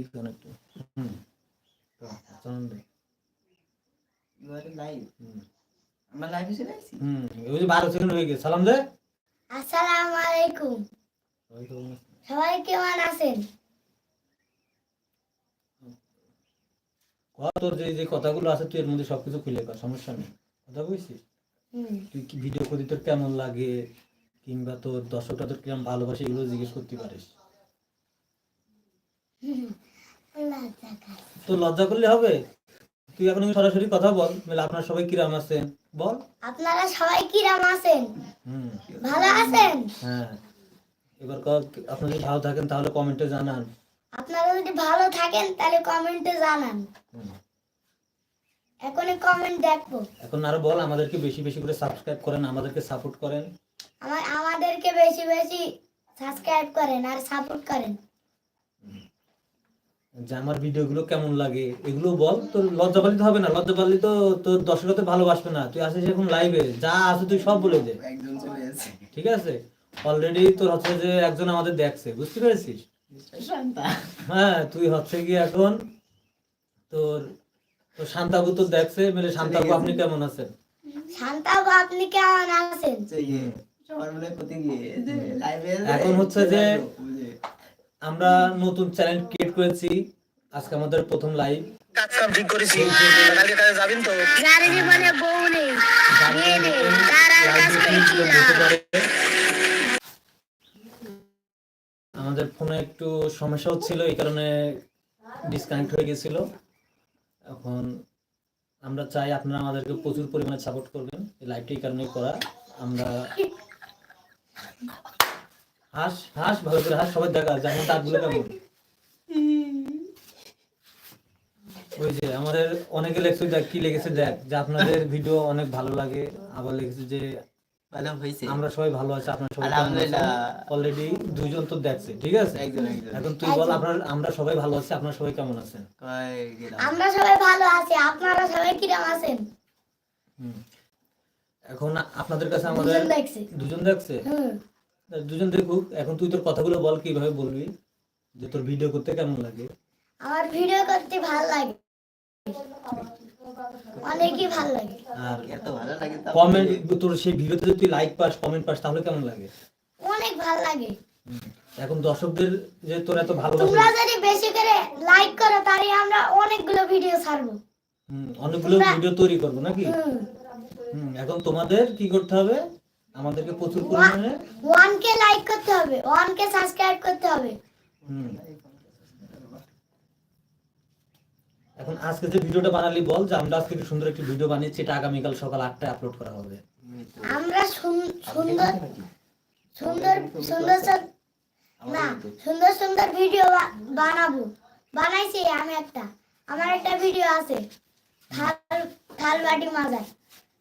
একটু হুম। তো চলুন দে। ইউ আর আমরা লাইভে চলে আসছি হুম ওই যে বারো সেকেন্ড হয়ে গেছে। সালাম দে। আসসালামু আলাইকুম। সবাই কেমন আছেন? তোর যে যে কথাগুলো আছে তুই এর মধ্যে সবকিছু খুলে কর সমস্যা নেই। কথা বুঝছিস? তুই কি ভিডিও করি তোর কেমন লাগে? কিংবা তোর দর্শকটা তোর কিরম ভালোবাসে এগুলো জিজ্ঞেস করতে পারিস। তো লজ্জা করলে হবে? তুই এখন সরাসরি কথা বল বলে আপনার সবাই কিরাম আছেন? বল। আপনারা সবাই কিরাম আছেন? হুম। ভালো আছেন? হ্যাঁ। এবার ক আপনি যদি ভালো থাকেন তাহলে কমেন্টে জানান। আপনারা যদি ভালো থাকেন তাহলে কমেন্টে জানান। এখনই কমেন্ট দেখব। এখন আরও বল আমাদেরকে বেশি বেশি করে সাবস্ক্রাইব করেন আমাদেরকে সাপোর্ট করেন। আমার আমাদেরকে বেশি বেশি সাবস্ক্রাইব করেন আর সাপোর্ট করেন। যে আমার ভিডিওগুলো কেমন লাগে এগুলো বল। তোর লজ্জা পালিতে হবে না লজ্জা পালি তো তোর দর্শকরা তো ভালোবাসবে না। তুই আসিস এখন লাইভে যা আছে তুই সব বলে দে। একজন চলে আসছে ঠিক আছে? অলরেডি তোর হচ্ছে যে একজন আমাদের দেখছে বুঝতে পেরেছিস? হ্যাঁ তুই হচ্ছে কি এখন তোর তোর শান্তাবু তো দেখছে মানে শান্তাবু আপনি কেমন আছেন? শান্তাবু আপনি কেমন আছেন? এখন হচ্ছে যে- আমরা নতুন চ্যানেল ক্রিয়েট করেছি। আজকে আমাদের প্রথম লাইভ যার জীবনে বউ নেই বিয়ে নেই তার আর কাজ করে কি আমাদের ফোনে একটু সমস্যা হচ্ছিল এই কারণে ডিসকানেক্ট হয়ে গেছিল। এখন আমরা চাই আপনারা আমাদেরকে প্রচুর পরিমাণে সাপোর্ট করবেন। এই লাইভটি এই কারণেই করা। আমরা হাস হাস ভালো করে হাস সবাই দেখা দাঁতগুলো কেমন ওই যে আমাদের অনেকে লেগেছে দেখ কি লেগেছে দেখ যে আপনাদের ভিডিও অনেক ভালো লাগে। আবার লেগেছে যে ভালো হয়েছে। আমরা সবাই ভালো আছি আপনার সবাই আলহামদুলিল্লাহ। অলরেডি দুইজন তো দেখছে ঠিক আছে? একজন একজন এখন তুই বল আপনার আমরা সবাই ভালো আছি আপনার সবাই কেমন আছেন? আমরা সবাই ভালো আছি আপনারা সবাই কিরাম আছেন? হুম। এখন আপনাদের কাছে আমাদের দুজন দেখছে। দুজন দেখুক এখন তুই তোর কথাগুলো বল কীভাবে বলবি? যে তোর ভিডিও করতে কেমন লাগে? আমার ভিডিও করতে ভালো লাগে। অনেকই ভালো লাগে। আর এত ভালো লাগে তো কমেন্ট তোর সেই ভিডিওতে যদি তুই লাইক পাস কমেন্ট পাস তাহলে কেমন লাগে? অনেক ভালো লাগে। এখন দর্শকদের যে তোর এত ভালোবাসা তোমরা যদি বেশি করে লাইক করো তাহলে আমরা অনেকগুলো ভিডিও ছাড়বো। হুম, অনেকগুলো ভিডিও তৈরি করব নাকি? হুম, এখন তোমাদের কি করতে হবে? আমাদেরকে প্রচুর পরিমাণে ওয়ান কে লাইক করতে হবে ওয়ান কে সাবস্ক্রাইব করতে হবে। হুম। এখন আজকে যে ভিডিওটা বানালি বল যে আমরা আজকে সুন্দর একটি ভিডিও বানিয়েছি এটা আগামীকাল সকাল আটটায় আপলোড করা হবে। আমরা সুন- সুন্দর সুন্দর সুন্দর না সুন্দর সুন্দর ভিডিও বানাবো। বানাইছি আমি একটা। আমার একটা ভিডিও আছে থাল থাল বাটি মাজার।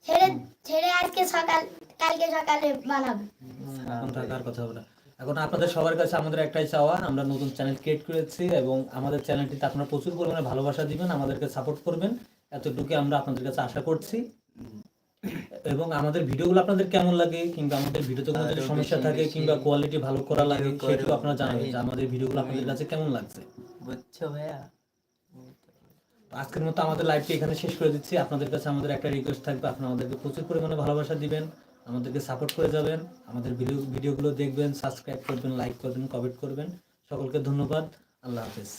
ছেড়ে ছেড়ে আজকে সকাল কালকে সকালে বানাবো। এখন থাকার কথা হবে না। এখন আপনাদের সবার কাছে আমাদের একটাই চাওয়া আমরা নতুন চ্যানেল ক্রিয়েট করেছি এবং আমাদের চ্যানেলটিতে আপনারা প্রচুর পরিমাণে ভালোবাসা দিবেন আমাদেরকে সাপোর্ট করবেন। এতটুকু আমরা আপনাদের কাছে আশা করছি। এবং আমাদের ভিডিওগুলো আপনাদের কেমন লাগে কিংবা আমাদের ভিডিওতে কোনো যদি সমস্যা থাকে কিংবা কোয়ালিটি ভালো করা লাগে আপনারা জানাবেন যে আমাদের ভিডিওগুলো আপনাদের কাছে কেমন লাগছে। বুঝছ ভাইয়া? আজকের মতো আমাদের লাইভটি এখানে শেষ করে দিচ্ছি। আপনাদের কাছে আমাদের একটা রিকোয়েস্ট থাকবে আপনারা আমাদেরকে প্রচুর পরিমাণে ভালোবাসা দিবেন। আমাদেরকে সাপোর্ট করে যাবেন। আমাদের ভিডিও ভিডিওগুলো দেখবেন সাবস্ক্রাইব করবেন লাইক করবেন কমেন্ট করবেন। সকলকে ধন্যবাদ। আল্লাহ হাফেজ।